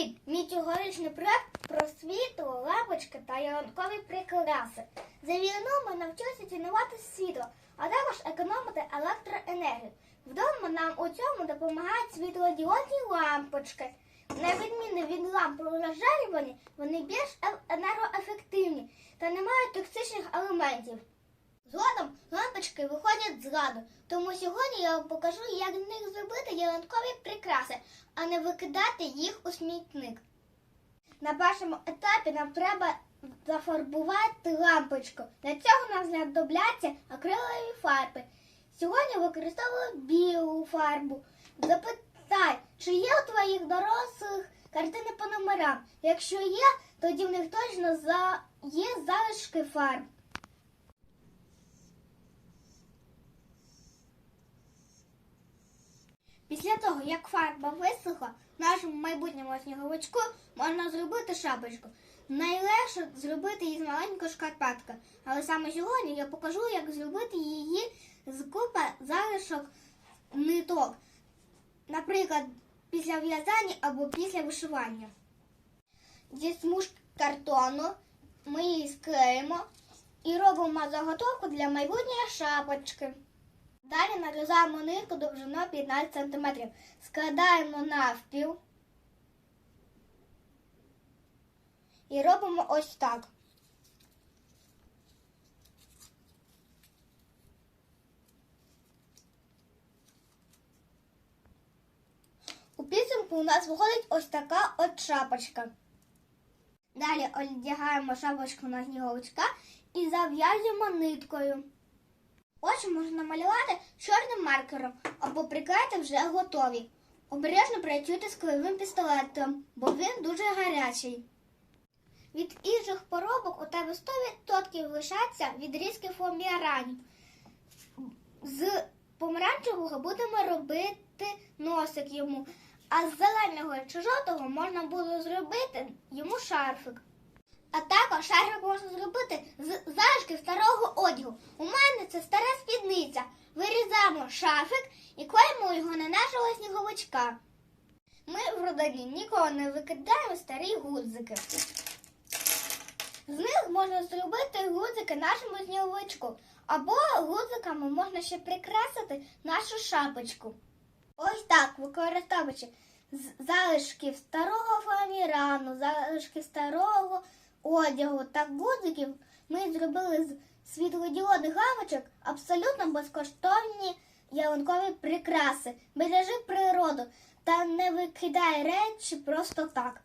Привіт! Мій цьогорічний проект про світло, лампочки та ялинкові прикраси. За війну ми навчилися цінувати світло, а також економити електроенергію. Вдома нам у цьому допомагають світлодіодні лампочки. На відміну від ламп розжарювані, вони більш енергоефективні та не мають токсичних елементів. Згодом лампочки виходять з ладу, тому сьогодні я вам покажу, як з них зробити ялинкові прикраси, а не викидати їх у смітник. На першому етапі нам треба зафарбувати лампочку. Для цього нам знадобляться акрилові фарби. Сьогодні використовую білу фарбу. Запитай, чи є у твоїх дорослих картини по номерам. Якщо є, тоді в них точно є залишки фарб. Після того, як фарба висохла, нашому майбутньому сніговичку можна зробити шапочку. Найлегше зробити її з маленького шкарпетка. Але саме сьогодні я покажу, як зробити її з купи залишок ниток. Наприклад, після в'язання або після вишивання. Зі смужки картону ми її склеїмо і робимо заготовку для майбутньої шапочки. Далі нарізаємо нитку довжиною 15 см. Складаємо навпіл і робимо ось так. У підсумку у нас виходить ось така от шапочка. Далі одягаємо шапочку на сніговичка і зав'язуємо ниткою. Очі можна намалювати чорним маркером або приклеїти вже готові. Обережно працюйте з клеєвим пістолетом, бо він дуже гарячий. Від інших поробок у тебе 100% лишаться відрізки фоаміранів. З помаранчевого будемо робити носик йому, а з зеленого чи жовтого можна буде зробити йому шарфик. А також шарфик можна зробити з залишків старого одягу. У мене це стара спідниця. Вирізаємо шарфик і клеїмо його на нашого сніговичка. Ми в родині ніколи не викидаємо старі гудзики. З них можна зробити гудзики нашому сніговичку, або гудзиками можна ще прикрасити нашу шапочку. Ось так, використовуючи з- залишків старого фоамірану, залишки старого одягу та гудзиків, ми зробили з світлодіодних гамочок абсолютно безкоштовні ялинкові прикраси. Бережи природу та не викидай речі просто так.